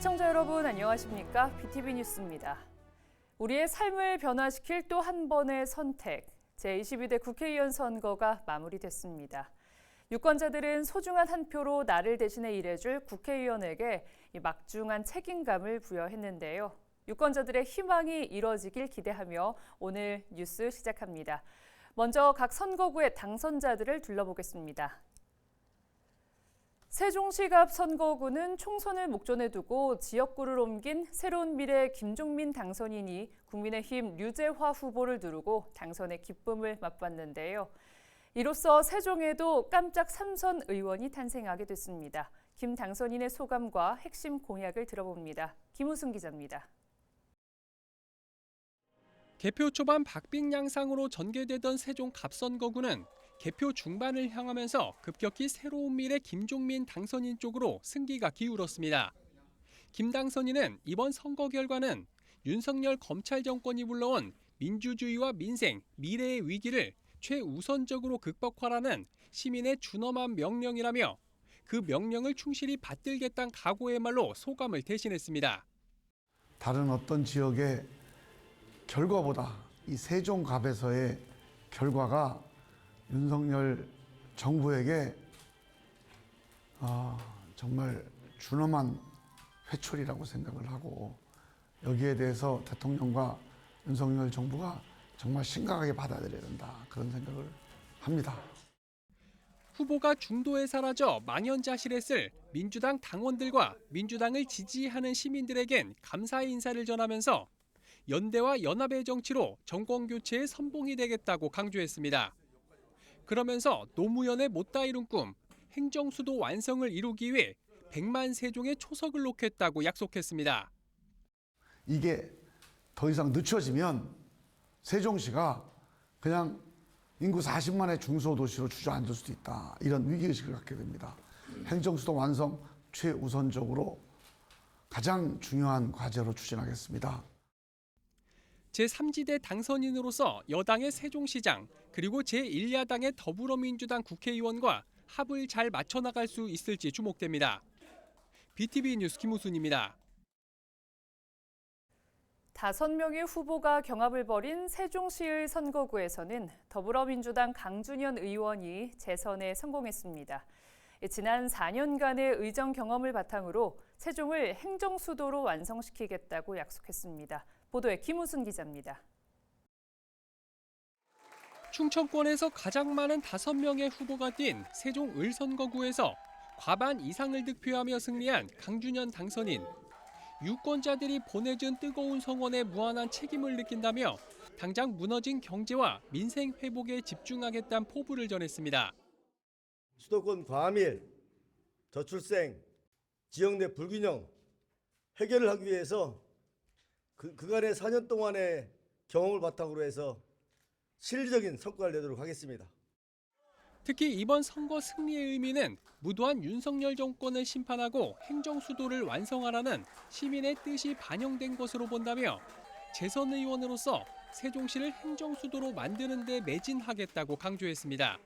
시청자 여러분 안녕하십니까? BTV 뉴스입니다. 우리의 삶을 변화시킬 또 한 번의 선택. 제22대 국회의원 선거가 마무리됐습니다. 유권자들은 소중한 한 표로 나를 대신해 일해줄 국회의원에게 이 막중한 책임감을 부여했는데요. 유권자들의 희망이 이뤄지길 기대하며 오늘 뉴스 시작합니다. 먼저 각 선거구의 당선자들을 둘러보겠습니다. 세종시 갑 선거구는 총선을 목전에 두고 지역구를 옮긴 새로운 미래 김종민 당선인이 국민의힘 류재화 후보를 두르고 당선의 기쁨을 맛봤는데요. 이로써 세종에도 깜짝 삼선 의원이 탄생하게 됐습니다. 김 당선인의 소감과 핵심 공약을 들어봅니다. 김우승 기자입니다. 개표 초반 박빙 양상으로 전개되던 세종 갑선거구는 개표 중반을 향하면서 급격히 새로운 미래 김종민 당선인 쪽으로 승기가 기울었습니다. 김 당선인은 이번 선거 결과는 윤석열 검찰 정권이 불러온 민주주의와 민생, 미래의 위기를 최우선적으로 극복하라는 시민의 준엄한 명령이라며 그 명령을 충실히 받들겠다는 각오의 말로 소감을 대신했습니다. 다른 어떤 지역의 결과보다 이 세종갑에서의 결과가 윤석열 정부에게 아, 정말 준엄한 회초리라고 생각을 하고 여기에 대해서 대통령과 윤석열 정부가 정말 심각하게 받아들여야 된다 그런 생각을 합니다. 후보가 중도에 사라져 망연자실했을 민주당 당원들과 민주당을 지지하는 시민들에겐 감사의 인사를 전하면서 연대와 연합의 정치로 정권 교체의 선봉이 되겠다고 강조했습니다. 그러면서 노무현의 못다 이룬 꿈 행정수도 완성을 이루기 위해 100만 세종의 초석을 놓겠다고 약속했습니다. 이게 더 이상 늦춰지면 세종시가 그냥 인구 40만의 중소도시로 주저앉을 수도 있다. 이런 위기의식을 갖게 됩니다. 행정수도 완성 최우선적으로 가장 중요한 과제로 추진하겠습니다. 제3지대 당선인으로서 여당의 세종시장 그리고 제1야당의 더불어민주당 국회의원과 합을 잘 맞춰 나갈 수 있을지 주목됩니다. BTV 뉴스 김우순입니다. 다섯 명의 후보가 경합을 벌인 세종시의 선거구에서는 더불어민주당 강준현 의원이 재선에 성공했습니다. 지난 4년간의 의정 경험을 바탕으로 세종을 행정 수도로 완성시키겠다고 약속했습니다. 보도에 김우순 기자입니다. 충청권에서 가장 많은 5명의 후보가 뛴 세종 을선거구에서 과반 이상을 득표하며 승리한 강준현 당선인. 유권자들이 보내준 뜨거운 성원에 무한한 책임을 느낀다며 당장 무너진 경제와 민생 회복에 집중하겠다는 포부를 전했습니다. 수도권 과밀, 저출생, 지역 내 불균형 해결을 하기 위해서 그, 그간의 4년 동안의 경험을 바탕으로 해서 실질적인 성과를 내도록 하겠습니다. 특히 이번 선거 승리의 의미는 무도한 윤석열 정권을 심판하고 행정 수도를 완성하라는 시민의 뜻이 반영된 것으로 본다며 재선 의원으로서 세종시를 행정 수도로 만드는 데 매진하겠다고 강조했습니다.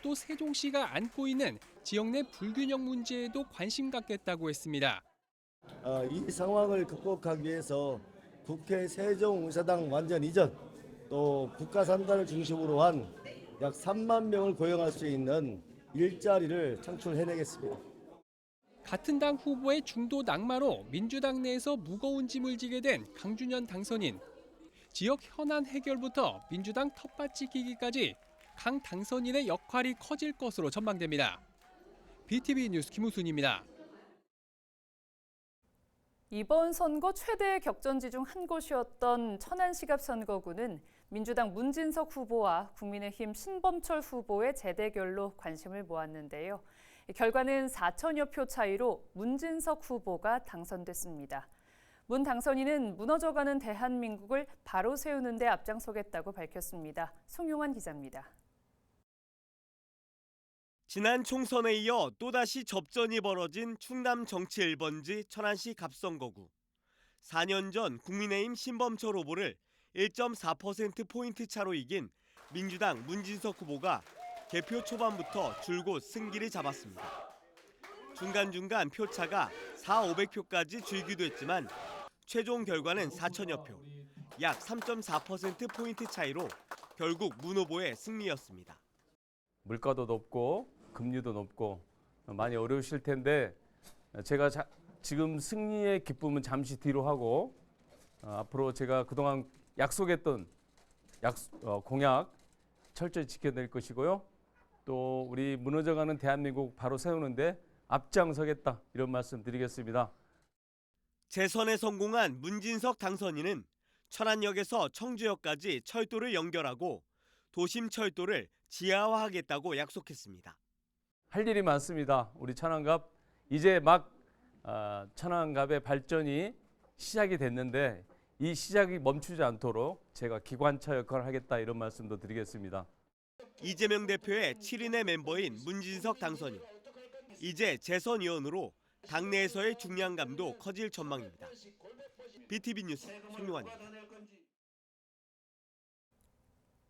또 세종시가 안고 있는 지역 내 불균형 문제에도 관심 갖겠다고 했습니다. 어, 이 상황을 극복하기 위해서 국회 세종의사당 완전 이전 또 국가 산단을 중심으로 한 약 3만 명을 고용할 수 있는 일자리를 창출해내겠습니다. 같은 당 후보의 중도 낙마로 민주당 내에서 무거운 짐을 지게 된 강준현 당선인. 지역 현안 해결부터 민주당 텃밭 지키기까지 강 당선인의 역할이 커질 것으로 전망됩니다. BTV 뉴스 김우순입니다. 이번 선거 최대 격전지 중 한 곳이었던 천안시갑 선거구는 민주당 문진석 후보와 국민의힘 신범철 후보의 재대결로 관심을 모았는데요. 결과는 4천여 표 차이로 문진석 후보가 당선됐습니다. 문 당선인은 무너져가는 대한민국을 바로 세우는 데 앞장서겠다고 밝혔습니다. 송용환 기자입니다. 지난 총선에 이어 또다시 접전이 벌어진 충남 정치 1번지 천안시 갑선거구. 4년 전 국민의힘 신범철 후보를 1.4%포인트 차로 이긴 민주당 문진석 후보가 개표 초반부터 줄곧 승기를 잡았습니다. 중간중간 표차가 4, 500표까지 줄기도 했지만 최종 결과는 4천여 표, 약 3.4% 포인트 차이로 결국 문 후보의 승리였습니다. 물가도 높고 금리도 높고 많이 어려우실 텐데 제가 자- 지금 승리의 기쁨은 잠시 뒤로 하고 어, 앞으로 제가 그동안 약속했던 약, 어, 공약 철저히 지켜낼 것이고요. 또 우리 무너져가는 대한민국 바로 세우는데 앞장서겠다 이런 말씀 드리겠습니다. 재선에 성공한 문진석 당선인은 천안역에서 청주역까지 철도를 연결하고 도심 철도를 지하화하겠다고 약속했습니다. 할 일이 많습니다. 우리 천안갑 이제 막 아, 천안갑의 발전이 시작이 됐는데 이 시작이 멈추지 않도록 제가 기관차 역할을 하겠다 이런 말씀도 드리겠습니다. 이재명 대표의 7인의 멤버인 문진석 당선인. 이제 재선위원으로 당내에서의 중량감도 커질 전망입니다. BTV 뉴스 송용환입니다.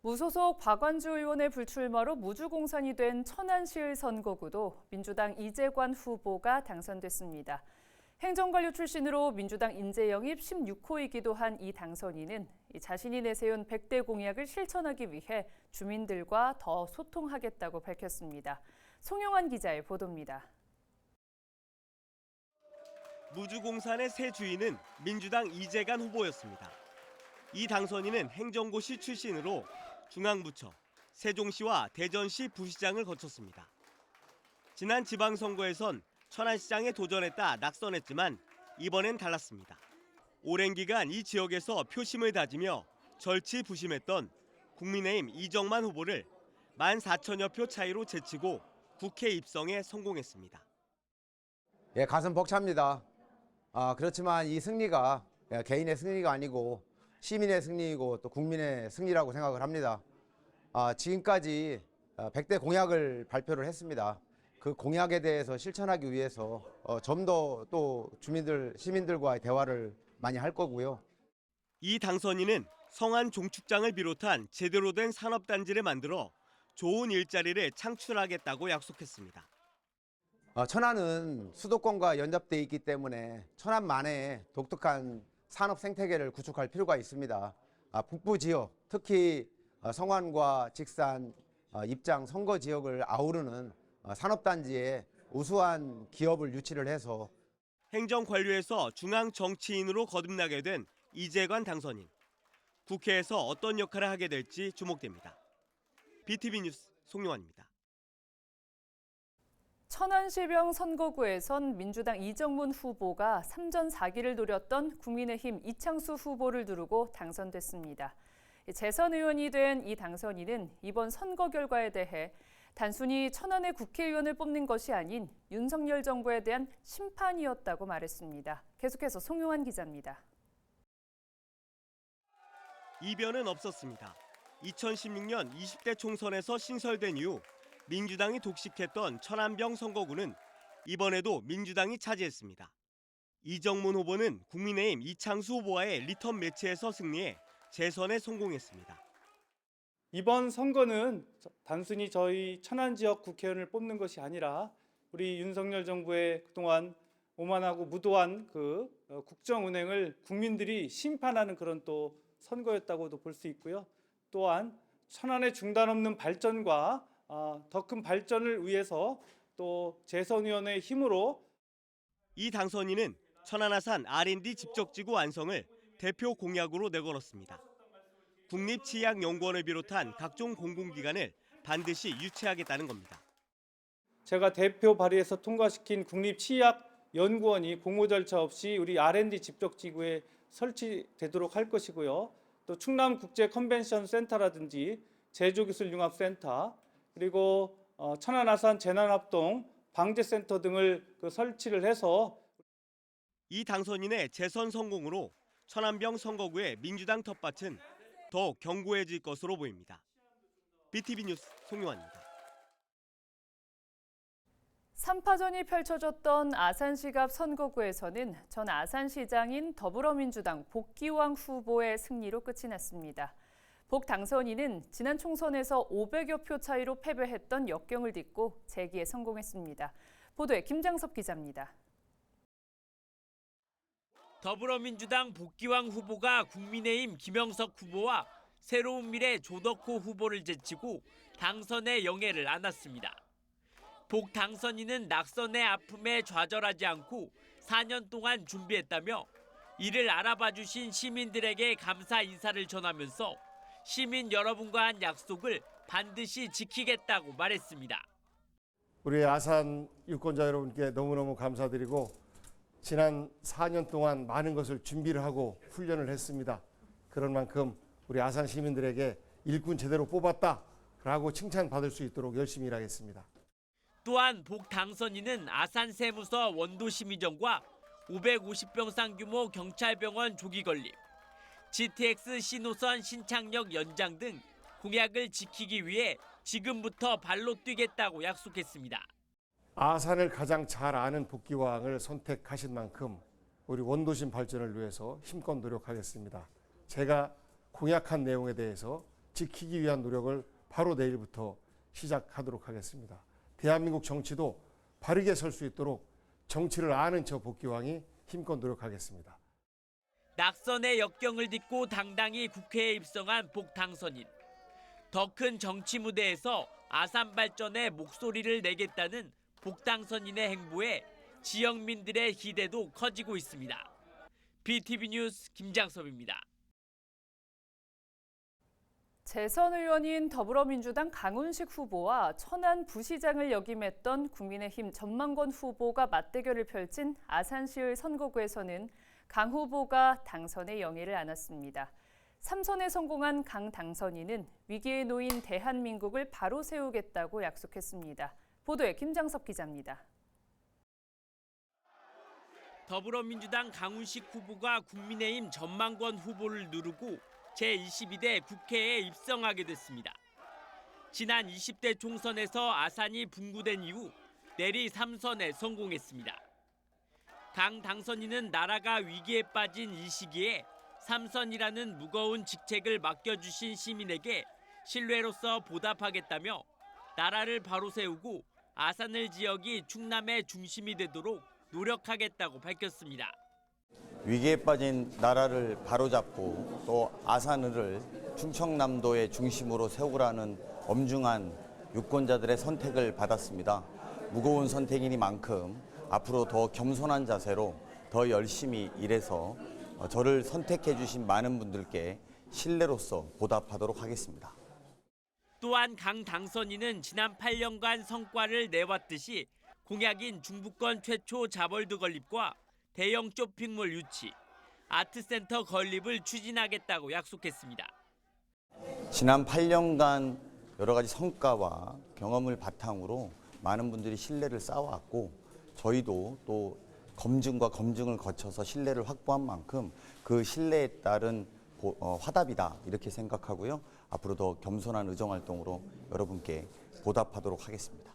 무소속 박완주 의원의 불출마로 무주공산이 된 천안시의 선거구도 민주당 이재관 후보가 당선됐습니다. 행정관료 출신으로 민주당 인재 영입 16호이기도 한 이 당선인은 이 자신이 내세운 100대 공약을 실천하기 위해 주민들과 더 소통하겠다고 밝혔습니다. 송영환 기자의 보도입니다. 무주공산의 새 주인은 민주당 이재관 후보였습니다. 이 당선인은 행정고시 출신으로 중앙부처, 세종시와 대전시 부시장을 거쳤습니다. 지난 지방선거에선 천안시장에 도전했다 낙선했지만 이번엔 달랐습니다. 오랜 기간 이 지역에서 표심을 다지며 절치 부심했던 국민의힘 이정만 후보를 14,000여 표 차이로 제치고 국회 입성에 성공했습니다. 예, 가슴 벅찹니다. 아, 그렇지만 이 승리가 예, 개인의 승리가 아니고 시민의 승리이고 또 국민의 승리라고 생각을 합니다. 아, 지금까지 100대 공약을 발표를 했습니다. 그 공약에 대해서 실천하기 위해서 어, 좀더 또 주민들, 시민들과의 대화를 많이 할 거고요. 이 당선인은 성안 종축장을 비롯한 제대로 된 산업단지를 만들어 좋은 일자리를 창출하겠다고 약속했습니다. 어, 천안은 수도권과 연접돼 있기 때문에 천안만의 독특한 산업 생태계를 구축할 필요가 있습니다. 아, 북부 지역, 특히 어, 성안과 직산, 어, 입장, 선거 지역을 아우르는 어, 산업단지에 우수한 기업을 유치를 해서 행정관료에서 중앙 정치인으로 거듭나게 된 이재관 당선인. 국회에서 어떤 역할을 하게 될지 주목됩니다. BTV 뉴스 송용환입니다. 천안시병 선거구에선 민주당 이정문 후보가 3전 4기를 노렸던 국민의힘 이창수 후보를 두르고 당선됐습니다. 재선 의원이 된 이 당선인은 이번 선거 결과에 대해 단순히 천안의 국회의원을 뽑는 것이 아닌 윤석열 정부에 대한 심판이었다고 말했습니다. 계속해서 송용환 기자입니다. 이변은 없었습니다. 2016년 20대 총선에서 신설된 이후 민주당이 독식했던 천안병 선거구는 이번에도 민주당이 차지했습니다. 이정문 후보는 국민의힘 이창수 후보와의 리턴 매치에서 승리해 재선에 성공했습니다. 이번 선거는 저- 단순히 저희 천안 지역 국회의원을 뽑는 것이 아니라 우리 윤석열 정부의 그동안 오만하고 무도한 그 어, 국정 운행을 국민들이 심판하는 그런 또 선거였다고도 볼 수 있고요. 또한 천안의 중단 없는 발전과 아, 더 큰 발전을 위해서 또 재선위원회의 힘으로 이 당선인은 천안아산 R&D 집적지구 완성을 대표 공약으로 내걸었습니다. 국립치약연구원을 비롯한 각종 공공기관을 반드시 유치하겠다는 겁니다. 제가 대표 발의해서 통과시킨 국립치약연구원이 공모 절차 없이 우리 R&D 집적지구에 설치되도록 할 것이고요. 또 충남 국제 컨벤션 센터라든지 제조기술융합센터 그리고 어, 천안 아산 재난합동 방재센터 등을 그 설치를 해서 이 당선인의 재선 성공으로 천안병 선거구의 민주당 텃밭은 더욱 견고해질 것으로 보입니다. BTV 뉴스 송용환입니다. 3파전이 펼쳐졌던 아산시갑 선거구에서는 전 아산시장인 더불어민주당 복기왕 후보의 승리로 끝이 났습니다. 복 당선인은 지난 총선에서 500여 표 차이로 패배했던 역경을 딛고 재기에 성공했습니다. 보도에 김장섭 기자입니다. 더불어민주당 복귀왕 후보가 국민의힘 김영석 후보와 새로운 미래 조덕호 후보를 제치고 당선의 영예를 안았습니다. 복 당선인은 낙선의 아픔에 좌절하지 않고 4년 동안 준비했다며 이를 알아봐 주신 시민들에게 감사 인사를 전하면서 시민 여러분과 한 약속을 반드시 지키겠다고 말했습니다. 우리 아산 유권자 여러분께 너무너무 감사드리고 지난 4년 동안 많은 것을 준비를 하고 훈련을 했습니다. 그런 만큼 우리 아산 시민들에게 일꾼 제대로 뽑았다라고 칭찬받을 수 있도록 열심히 일하겠습니다. 또한 복 당선인은 아산 세무서 원도심의정과 550병상 규모 경찰병원 조기 건립, GTX 신호선 신창역 연장 등 공약을 지키기 위해 지금부터 발로 뛰겠다고 약속했습니다. 아산을 가장 잘 아는 복귀왕을 선택하신 만큼 우리 원도심 발전을 위해서 힘껏 노력하겠습니다. 제가 공약한 내용에 대해서 지키기 위한 노력을 바로 내일부터 시작하도록 하겠습니다. 대한민국 정치도 바르게 설 수 있도록 정치를 아는 저 복귀왕이 힘껏 노력하겠습니다. 낙선의 역경을 딛고 당당히 국회에 입성한 복 당선인. 더 큰 정치 무대에서 아산 발전에 목소리를 내겠다는 복 당선인의 행보에 지역민들의 기대도 커지고 있습니다. BTV 뉴스 김장섭입니다. 재선 의원인 더불어민주당 강훈식 후보와 천안 부시장을 역임했던 국민의힘 전망권 후보가 맞대결을 펼친 아산시의 선거구에서는 강 후보가 당선의 영예를 안았습니다. 3선에 성공한 강 당선인은 위기에 놓인 대한민국을 바로 세우겠다고 약속했습니다. 보도에 김장섭 기자입니다. 더불어민주당 강훈식 후보가 국민의힘 전망권 후보를 누르고 제22대 국회에 입성하게 됐습니다. 지난 20대 총선에서 아산이 분구된 이후 내리 3선에 성공했습니다. 강 당선인은 나라가 위기에 빠진 이 시기에 3선이라는 무거운 직책을 맡겨주신 시민에게 신뢰로서 보답하겠다며 나라를 바로 세우고 아산을 지역이 충남의 중심이 되도록 노력하겠다고 밝혔습니다. 위기에 빠진 나라를 바로잡고 또 아산을 충청남도의 중심으로 세우라는 엄중한 유권자들의 선택을 받았습니다. 무거운 선택이니만큼 앞으로 더 겸손한 자세로 더 열심히 일해서 어, 저를 선택해 주신 많은 분들께 신뢰로서 보답하도록 하겠습니다. 또한 강 당선인은 지난 8년간 성과를 내왔듯이 공약인 중부권 최초 자벌드 건립과 대형 쇼핑몰 유치, 아트센터 건립을 추진하겠다고 약속했습니다. 지난 8년간 여러 가지 성과와 경험을 바탕으로 많은 분들이 신뢰를 쌓아왔고 저희도 또 검증과 검증을 거쳐서 신뢰를 확보한 만큼 그 신뢰에 따른 보- 어, 화답이다 이렇게 생각하고요. 앞으로 더 겸손한 의정 활동으로 여러분께 보답하도록 하겠습니다.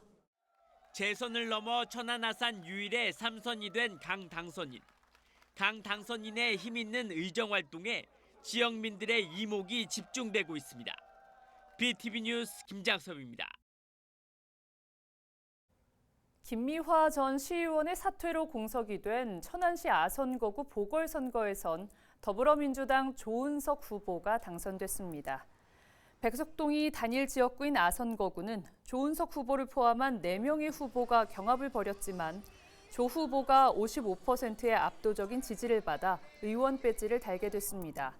재선을 넘어 천안 아산 유일의 3선이 된 강 당선인. 강 당선인의 힘 있는 의정 활동에 지역민들의 이목이 집중되고 있습니다. BTV 뉴스 김장섭입니다. 김미화 전 시의원의 사퇴로 공석이 된 천안시 아선거구 보궐선거에선 더불어민주당 조은석 후보가 당선됐습니다. 백석동이 단일 지역구인 아선거구는 조은석 후보를 포함한 4명의 후보가 경합을 벌였지만 조 후보가 55%의 압도적인 지지를 받아 의원 배지를 달게 됐습니다.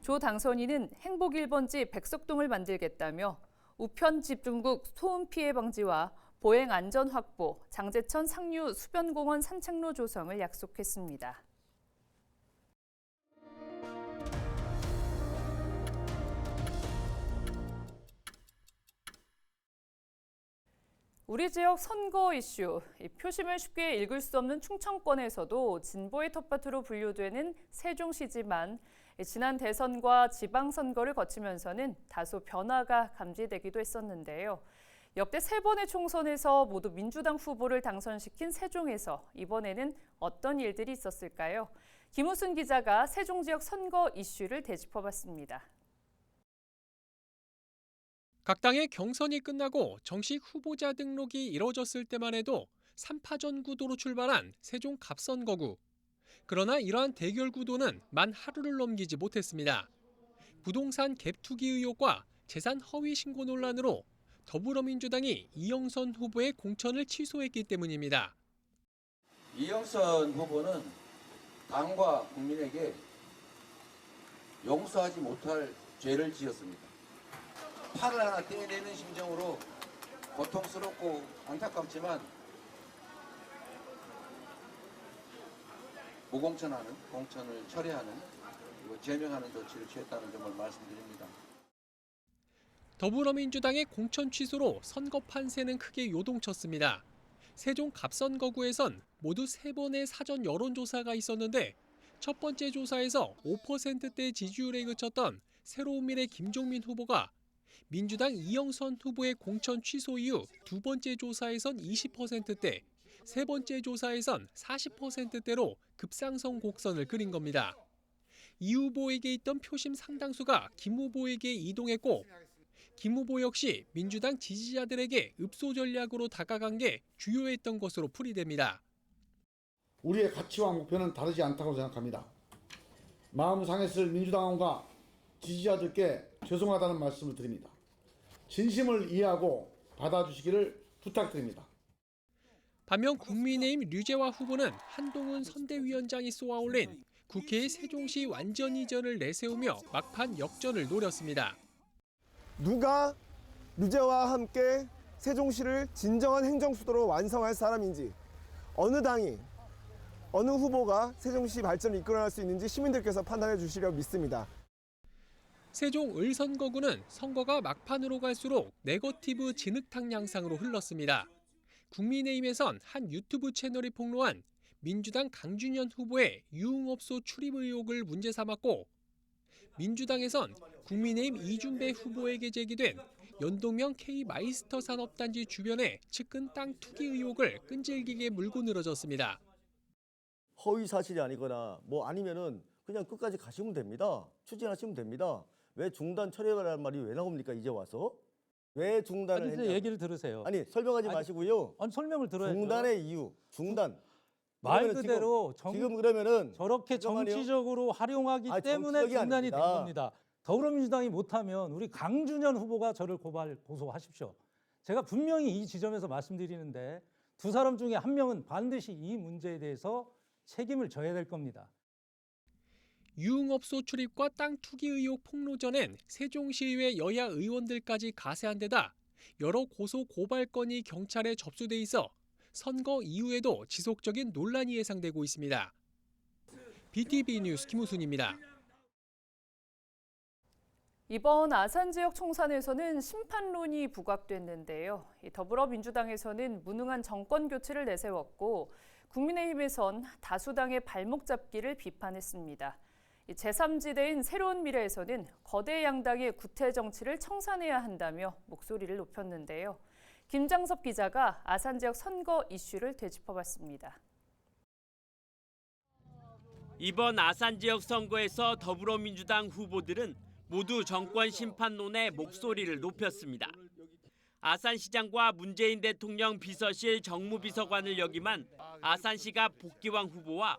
조 당선인은 행복 1번지 백석동을 만들겠다며 우편 집중국 소음 피해 방지와 보행 안전 확보, 장제천 상류 수변공원 산책로 조성을 약속했습니다. 우리 지역 선거 이슈, 이 표심을 쉽게 읽을 수 없는 충청권에서도 진보의 텃밭으로 분류되는 세종시지만 지난 대선과 지방선거를 거치면서는 다소 변화가 감지되기도 했었는데요. 역대 세 번의 총선에서 모두 민주당 후보를 당선시킨 세종에서 이번에는 어떤 일들이 있었을까요? 김우순 기자가 세종 지역 선거 이슈를 되짚어봤습니다. 각 당의 경선이 끝나고 정식 후보자 등록이 이뤄졌을 때만 해도 3파전 구도로 출발한 세종 갑선거구. 그러나 이러한 대결 구도는 만 하루를 넘기지 못했습니다. 부동산 갭 투기 의혹과 재산 허위 신고 논란으로 더불어민주당이 이영선 후보의 공천을 취소했기 때문입니다. 이영선 후보는 당과 국민에게 용서하지 못할 죄를 지었습니다. 팔을 하나 떼내는 심정으로 고통스럽고 안타깝지만 무공천하는 공천을 철회하는 그리고 제명하는 조치를 취했다는 점을 말씀드립니다. 더불어민주당의 공천 취소로 선거 판세는 크게 요동쳤습니다. 세종 갑선거구에선 모두 세 번의 사전 여론조사가 있었는데 첫 번째 조사에서 5%대 지지율에 그쳤던 새로운 미래 김종민 후보가 민주당 이영선 후보의 공천 취소 이후 두 번째 조사에선 20%대, 세 번째 조사에선 40%대로 급상승 곡선을 그린 겁니다. 이 후보에게 있던 표심 상당수가 김 후보에게 이동했고 김 후보 역시 민주당 지지자들에게 읍소 전략으로 다가간 게 주요했던 것으로 풀이됩니다. 우리의 가치와 목표는 다르지 않다고 생각합니다. 마음 상했을 민주당원과 지지자들께 죄송하다는 말씀을 드립니다. 진심을 이해하고 받아주시기를 부탁드립니다. 반면 국민의힘 류재화 후보는 한동훈 선대위원장이 쏘아올린 국회의 세종시 완전 이전을 내세우며 막판 역전을 노렸습니다. 누가 류재와 함께 세종시를 진정한 행정수도로 완성할 사람인지 어느 당이 어느 후보가 세종시 발전을 이끌어낼 수 있는지 시민들께서 판단해 주시려 믿습니다. 세종 을선거구는 선거가 막판으로 갈수록 네거티브 진흙탕 양상으로 흘렀습니다. 국민의힘에선 한 유튜브 채널이 폭로한 민주당 강준현 후보의 유흥업소 출입 의혹을 문제 삼았고 민주당에선 국민의힘 이준배 후보에게 제기된 연동형 K 마이스터 산업단지 주변의 측근 땅 투기 의혹을 끈질기게 물고 늘어졌습니다. 허위 사실이 아니거나 뭐 아니면은 그냥 끝까지 가시면 됩니다. 추진하시면 됩니다. 왜 중단 철회라는 말이 왜 나옵니까 이제 와서? 왜 중단을 아니, 이제 했냐? 얘기를 들으세요. 아니 설명하지 아니, 마시고요. 아니, 설명을 들어야죠. 중단의 이유, 중단. 말 그러면은 그대로 지금, 정, 지금 그러면은 저렇게 잠깐만요. 정치적으로 활용하기 아니, 때문에 정치적이 중단이 된 아닙니다. 겁니다. 더불어민주당이 못하면 우리 강준현 후보가 저를 고발 고소하십시오. 제가 분명히 이 지점에서 말씀드리는데 두 사람 중에 한 명은 반드시 이 문제에 대해서 책임을 져야 될 겁니다. 유흥업소 출입과 땅 투기 의혹 폭로 전엔 세종시의회 여야 의원들까지 가세한 데다 여러 고소 고발 건이 경찰에 접수돼 있어 선거 이후에도 지속적인 논란이 예상되고 있습니다. BTV 뉴스 김우순입니다. 이번 아산 지역 총선에서는 심판론이 부각됐는데요. 이 더불어민주당에서는 무능한 정권 교체를 내세웠고 국민의힘에선 다수당의 발목 잡기를 비판했습니다. 이 제3지대인 새로운 미래에서는 거대 양당의 구태 정치를 청산해야 한다며 목소리를 높였는데요. 김장섭 기자가 아산 지역 선거 이슈를 되짚어봤습니다. 이번 아산 지역 선거에서 더불어민주당 후보들은 모두 정권 심판론에 목소리를 높였습니다. 아산시장과 문재인 대통령 비서실 정무비서관을 역임한 아산시가 복기왕 후보와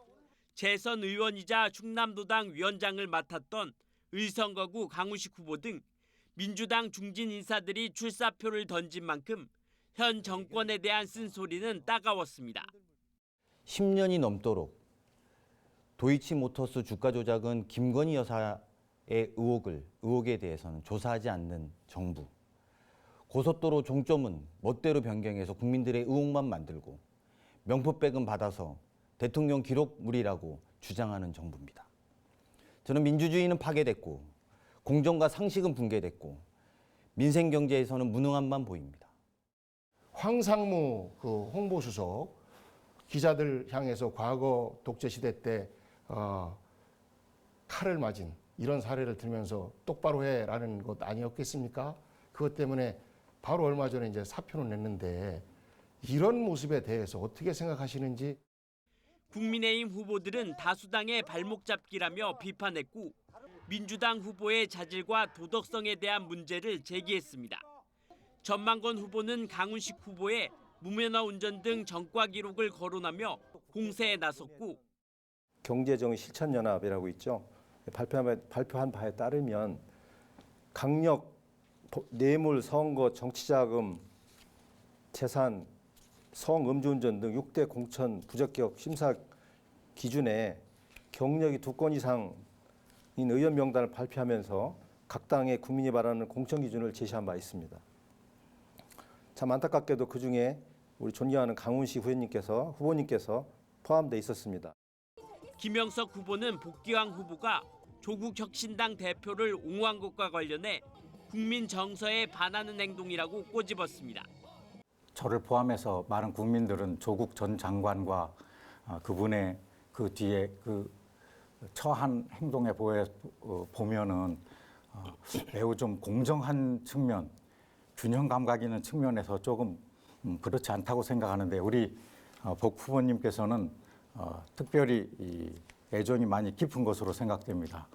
재선 의원이자 충남도당 위원장을 맡았던 의선거구 강우식 후보 등 민주당 중진 인사들이 출사표를 던진 만큼 현 정권에 대한 쓴소리는 따가웠습니다. 10년이 넘도록 도이치모터스 주가 조작은 김건희 여사의 의혹을 의혹에 대해서는 조사하지 않는 정부. 고속도로 종점은 멋대로 변경해서 국민들의 의혹만 만들고 명품백은 받아서 대통령 기록물이라고 주장하는 정부입니다. 저는 민주주의는 파괴됐고 공정과 상식은 붕괴됐고 민생 경제에서는 무능함만 보입니다. 황상무 그 홍보수석 기자들 향해서 과거 독재 시대 때 어, 칼을 맞은 이런 사례를 들면서 똑바로 해라는 것 아니었겠습니까? 그것 때문에 바로 얼마 전에 이제 사표를 냈는데 이런 모습에 대해서 어떻게 생각하시는지 국민의힘 후보들은 다수당의 발목 잡기라며 비판했고 민주당 후보의 자질과 도덕성에 대한 문제를 제기했습니다. 전만건 후보는 강훈식 후보의 무면허 운전 등 전과 기록을 거론하며 공세에 나섰고 경제정의 실천연합이라고 있죠. 발표한, 바에 따르면 강력 보- 뇌물, 선거, 정치자금, 재산, 성 음주운전 등 6대 공천 부적격 심사 기준에 경력이 두 건 이상인 의원 명단을 발표하면서 각 당의 국민이 바라는 공천 기준을 제시한 바 있습니다. 참 안타깝게도 그 중에 우리 존경하는 강훈식 후보님께서 후보님께서 포함돼 있었습니다. 김영석 후보는 복귀왕 후보가 조국 혁신당 대표를 옹호한 것과 관련해 국민 정서에 반하는 행동이라고 꼬집었습니다. 저를 포함해서 많은 국민들은 조국 전 장관과 아, 그분의 그 뒤에 그 처한 행동에 보여, 어, 보면은 어, 매우 좀 공정한 측면, 균형 감각 있는 측면에서 조금 음, 그렇지 않다고 생각하는데 우리 어, 복 후보님께서는 어, 특별히 이 애정이 많이 깊은 것으로 생각됩니다.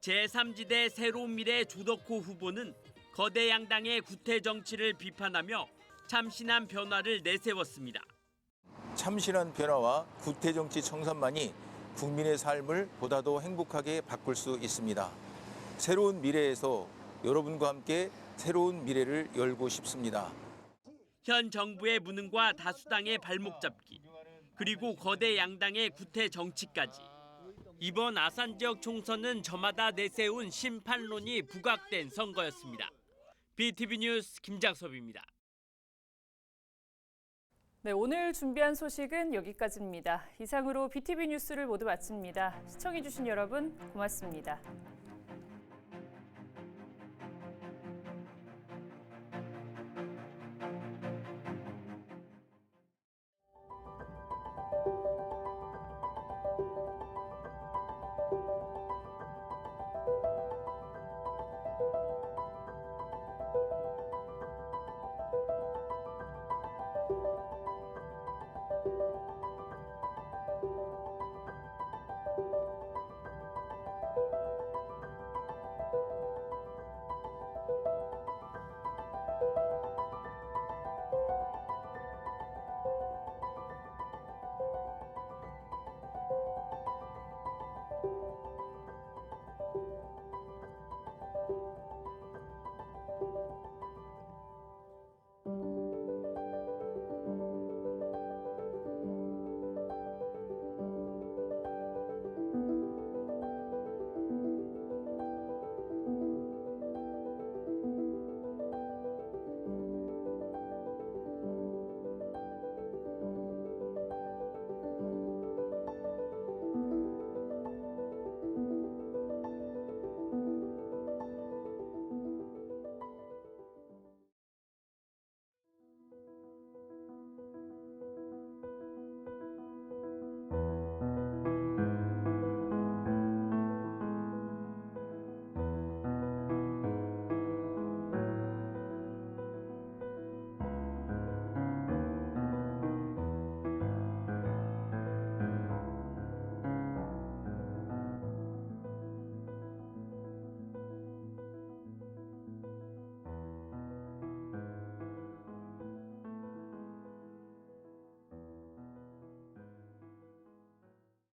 제3지대 새로운 미래 조덕호 후보는 거대 양당의 구태 정치를 비판하며 참신한 변화를 내세웠습니다. 참신한 변화와 구태 정치 청산만이 국민의 삶을 보다도 행복하게 바꿀 수 있습니다. 새로운 미래에서 여러분과 함께 새로운 미래를 열고 싶습니다. 현 정부의 무능과 다수당의 발목 잡기 그리고 거대 양당의 구태 정치까지 이번 아산 지역 총선은 저마다 내세운 심판론이 부각된 선거였습니다. BTV 뉴스 김장섭입니다. 네, 오늘 준비한 소식은 여기까지입니다. 이상으로 BTV 뉴스를 모두 마칩니다. 시청해주신 여러분 고맙습니다.